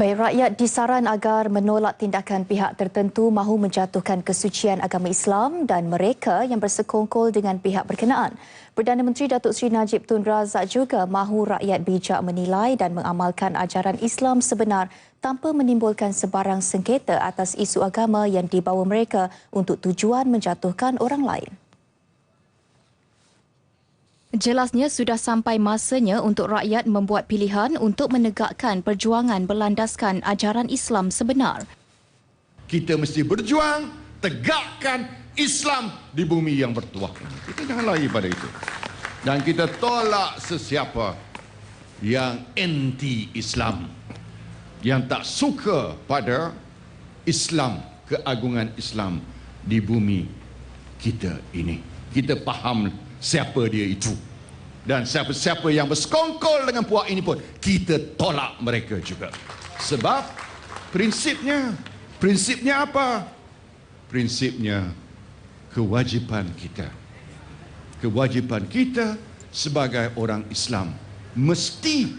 Baik, rakyat disaran agar menolak tindakan pihak tertentu mahu menjatuhkan kesucian agama Islam dan mereka yang bersekongkol dengan pihak berkenaan. Perdana Menteri Datuk Seri Najib Tun Razak juga mahu rakyat bijak menilai dan mengamalkan ajaran Islam sebenar tanpa menimbulkan sebarang sengketa atas isu agama yang dibawa mereka untuk tujuan menjatuhkan orang lain. Jelasnya sudah sampai masanya untuk rakyat membuat pilihan untuk menegakkan perjuangan berlandaskan ajaran Islam sebenar. Kita mesti berjuang tegakkan Islam di bumi yang bertuah. Kita jangan lari pada itu. Dan kita tolak sesiapa yang anti-Islam. Yang tak suka pada Islam, keagungan Islam di bumi kita ini. Kita faham siapa dia itu. Dan siapa-siapa yang bersekongkol dengan puak ini pun kita tolak mereka juga. Sebab prinsipnya prinsipnya apa? Prinsipnya kewajipan kita. Kewajipan kita sebagai orang Islam mesti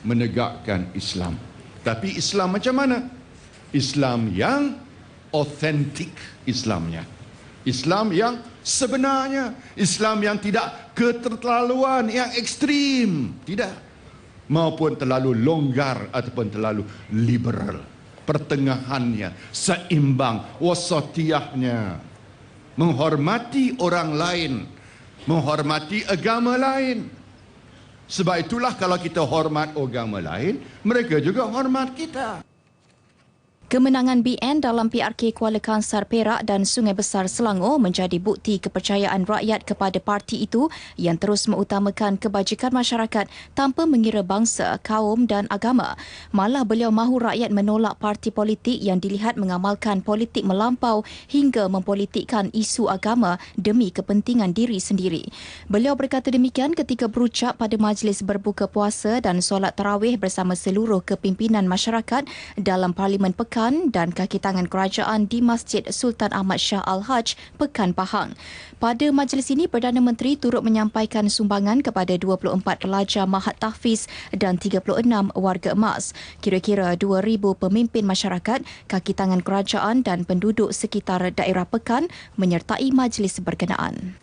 menegakkan Islam. Tapi Islam macam mana? Islam yang autentik Islamnya Islam yang sebenarnya. Islam yang tidak keterlaluan yang ekstrim. Tidak. Maupun terlalu longgar ataupun terlalu liberal. Pertengahannya seimbang wasatiyahnya. Menghormati orang lain. Menghormati agama lain. Sebab itulah kalau kita hormat agama lain mereka juga hormat kita Kemenangan BN dalam PRK Kuala Kansar Perak dan Sungai Besar Selangor menjadi bukti kepercayaan rakyat kepada parti itu yang terus mengutamakan kebajikan masyarakat tanpa mengira bangsa, kaum dan agama. Malah beliau mahu rakyat menolak parti politik yang dilihat mengamalkan politik melampau hingga mempolitikkan isu agama demi kepentingan diri sendiri. Beliau berkata demikian ketika berucap pada majlis berbuka puasa dan solat tarawih bersama seluruh kepimpinan masyarakat dalam Parlimen Pekan Pekan dan kaki tangan kerajaan di Masjid Sultan Ahmad Shah Al-Haj, Pekan Pahang. Pada majlis ini, Perdana Menteri turut menyampaikan sumbangan kepada 24 pelajar Mahat Tahfiz dan 36 warga emas. Kira-kira 2,000 pemimpin masyarakat, kaki tangan kerajaan dan penduduk sekitar daerah Pekan menyertai majlis berkenaan.